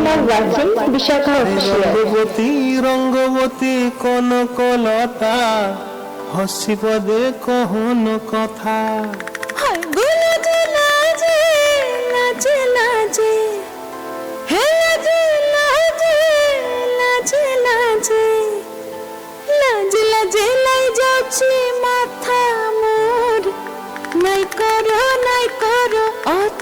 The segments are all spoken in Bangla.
watching Vishakha Official. Rangabati Rangabati Kanaklata হসি পদে কহন কথা। লাই যাচ্ছে মাথা মোর। নাই করো নাই করো অথা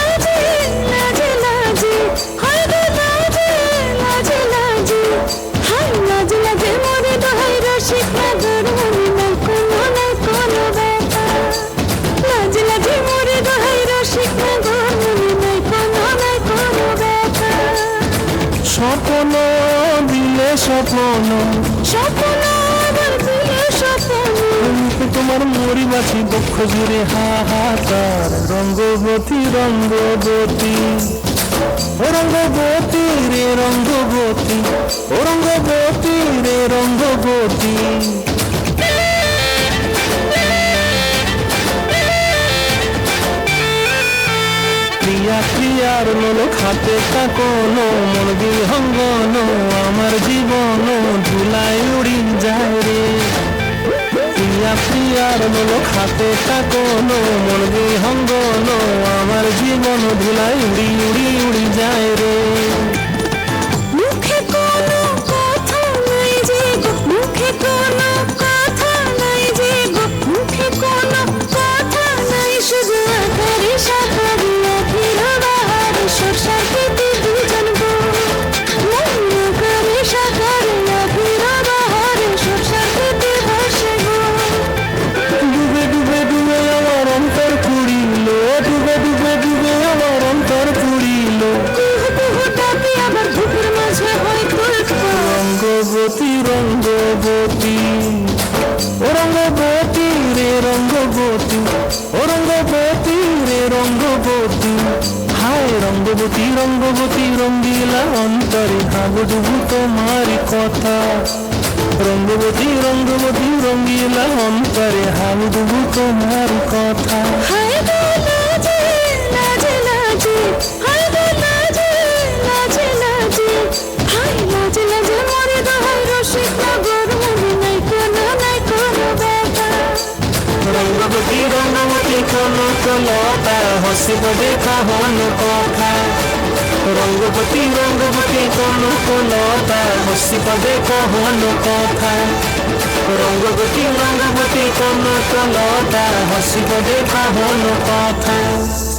স্বপ্ন। স্বপ্ন আবার দিলে স্বপ্ন তোমার মরি বাছি বক্ষ জুড়ে হাহাকার। রঙ্গবতী রঙ্গবতী। রঙ্গবতী রে রঙ্গবতী। রঙ্গবতী রে রঙ্গবতী। ক্রিয়া প্রিয়ার লোক হাতে কাকনো মন বিহঙ্গন, আমার জীবন ধুলাই উড়ি যায় রে। প্রিয়া প্রিয়ার লোক হাতে কাকনো মন বিহঙ্গন, আমার জীবন ধুলাই উড়ি উড়ি উড়ি যায় রঙ্গবতী, ও রঙ্গবতী রে রঙ্গবতী। হায় রঙ্গবতী রঙ্গবতী, রঙ্গিলা অন্তরে হাবুডুবু তোমার কথা। রঙ্গবতী রঙ্গবতী, রঙ্গিলা অন্তরে হাবুডুবু তোমার কথা। কনকলতা হসিব দেখা হন কথা। রঙ্গবতী রঙ্গবতী কনকলতা হসিব দেখা হন কথা। রঙ্গবতী রঙ্গবতী কনকলতা হসিব দেখা হন কথা।